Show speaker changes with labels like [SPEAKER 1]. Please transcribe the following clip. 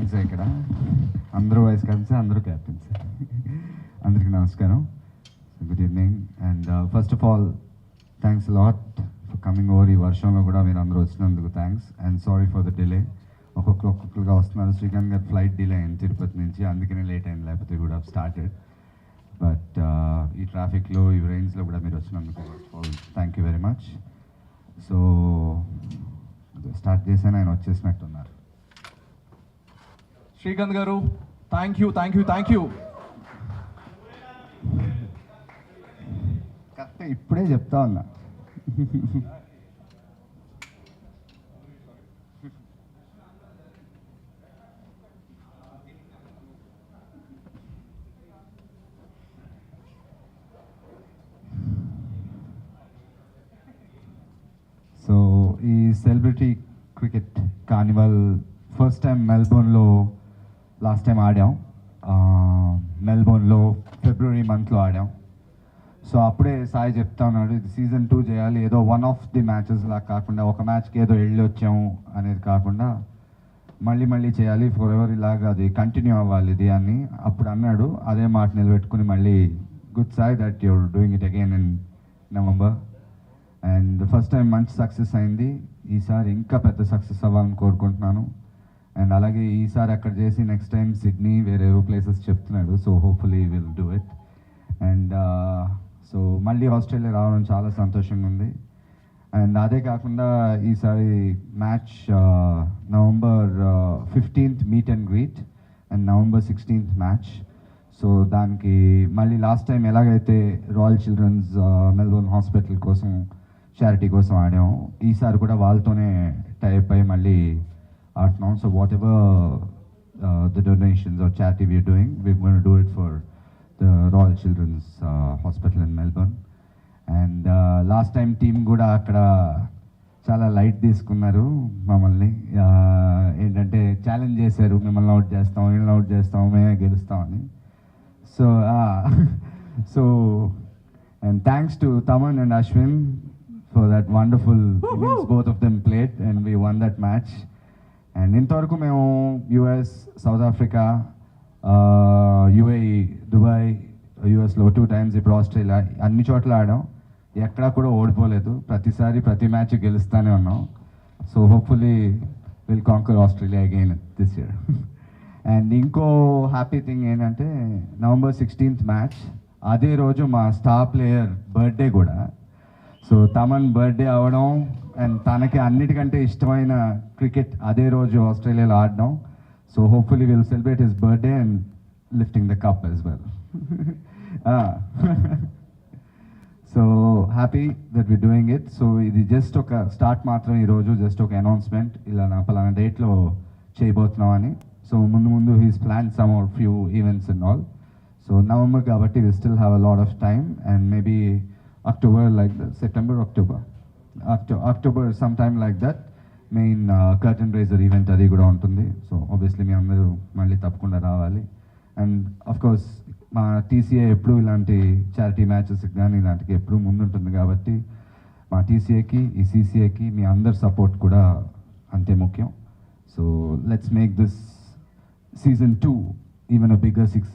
[SPEAKER 1] Captains ఇక్కడ? అందరూ vice క్యాప్టెన్సే అందరూ క్యాప్టెన్స్ అందరికీ నమస్కారం. Good evening and first of all thanks lot for coming over ఈ వర్షంలో కూడా మీరు అందరూ వచ్చినందుకు thanks and sorry for the delay ఒక్కొక్కరు ఒక్కొక్కరుగా వస్తున్నారు. శ్రీకాంత్ గారు ఫ్లైట్ డిలే అయింది తిరుపతి నుంచి. అందుకనే లేట్ అయింది లేకపోతే కూడా స్టార్టెడ్ బట్ ఈ ట్రాఫిక్లో ఈ రైన్స్లో కూడా మీరు వచ్చినందుకు thank you very much so start చేశాను ఆయన వచ్చేసినట్టున్నారు.
[SPEAKER 2] Srikanth garu thank you thank you thank you
[SPEAKER 1] correct ఇప్పుడే చెప్తా ఉన్నా. సో ఈ celebrity cricket carnival first time మెల్బోర్న్లో last time ఆడాం. మెల్బోర్న్లో ఫిబ్రవరి మంత్లో ఆడాం. సో అప్పుడే సాయి చెప్తా ఉన్నాడు ఇది సీజన్ టూ చేయాలి. ఏదో వన్ ఆఫ్ ది మ్యాచెస్ లాగా కాకుండా ఒక మ్యాచ్కి ఏదో వెళ్ళి వచ్చాము అనేది కాకుండా మళ్ళీ మళ్ళీ చేయాలి. ఫర్ ఎవర్ ఇలాగా అది కంటిన్యూ అవ్వాలి ఇది అని అప్పుడు అన్నాడు. అదే మాట నిలబెట్టుకుని మళ్ళీ good Sai that your doing it again in November and first time మంచి సక్సెస్ అయింది. ఈసారి ఇంకా పెద్ద సక్సెస్ అవ్వాలని కోరుకుంటున్నాను. అండ్ అలాగే ఈసారి అక్కడ చేసి నెక్స్ట్ టైం సిడ్నీ వేరే ప్లేసెస్ చెప్తున్నాడు. So hopefully will do it and so మళ్ళీ ఆస్ట్రేలియా రావడం చాలా సంతోషంగా ఉంది. అండ్ అదే కాకుండా ఈసారి match November fifteenth meet and greet and November sixteenth match so దానికి మళ్ళీ లాస్ట్ టైం ఎలాగైతే రాయల్ చిల్డ్రన్స్ మెల్బోర్న్ హాస్పిటల్ కోసం చారిటీ కోసం ఆడాము ఈసారి కూడా వాళ్ళతోనే టైప్ అయ్యి మళ్ళీ ఆడుతున్నాం so whatever the donations or charity we are doing we gonna do it for the royal children's hospital in Melbourne and last time team కూడా అక్కడ చాలా లైట్ తీసుకున్నారు మమ్మల్ని. Uh, ఏంటంటే ఛాలెంజ్ చేశారు మిమ్మల్ని అవుట్ చేస్తాం వీళ్ళని అవుట్ చేస్తాం మేమే గెలుస్తామని so so and thanks to Thaman and Ashwin for that wonderful both of them played and we won that match and ఇంతవరకు మేము US South Africa UAE Dubai యుఎస్లో టూ టైమ్స్ ఇప్పుడు ఆస్ట్రేలియా అన్ని చోట్ల ఆడాం. ఎక్కడా కూడా ఓడిపోలేదు. ప్రతిసారి ప్రతి మ్యాచ్ గెలుస్తూనే ఉన్నాం. So hopefully will conquer Australia again this year. And ఇంకో హ్యాపీ థింగ్ ఏంటంటే నవంబర్ సిక్స్టీన్త్ మ్యాచ్. అదే రోజు మా స్టార్ ప్లేయర్ బర్త్డే కూడా. సో తమన్ బర్త్డే అవడం అండ్ తనకి అన్నిటికంటే ఇష్టమైన క్రికెట్ అదే రోజు ఆస్ట్రేలియాలో ఆడడం. So hopefully will celebrate his birthday and lifting the cup as well so happy that we doing it so ఇది జస్ట్ ఒక స్టార్ట్ మాత్రం ఈరోజు జస్ట్ ఒక అనౌన్స్మెంట్ ఇలా నా పలానా డేట్లో చేయబోతున్నాం అని సో ముందు ముందు he's plan some out few events and all so November కాబట్టి we still have a lot of time and maybe October like September October October some time like that main curtain raiser event అది కూడా ఉంటుంది. So obviously మీ అందరూ మళ్ళీ తప్పకుండా రావాలి. And of course మా TCA ఎప్పుడు ఇలాంటి చారిటీ మ్యాచెస్ కానీ ఇలాంటికి ఎప్పుడు ముందుంటుంది కాబట్టి మా టీసీఏకి ఈ సీసీఏకి మీ అందరి సపోర్ట్ కూడా అంతే ముఖ్యం. So let's make this season two even a bigger six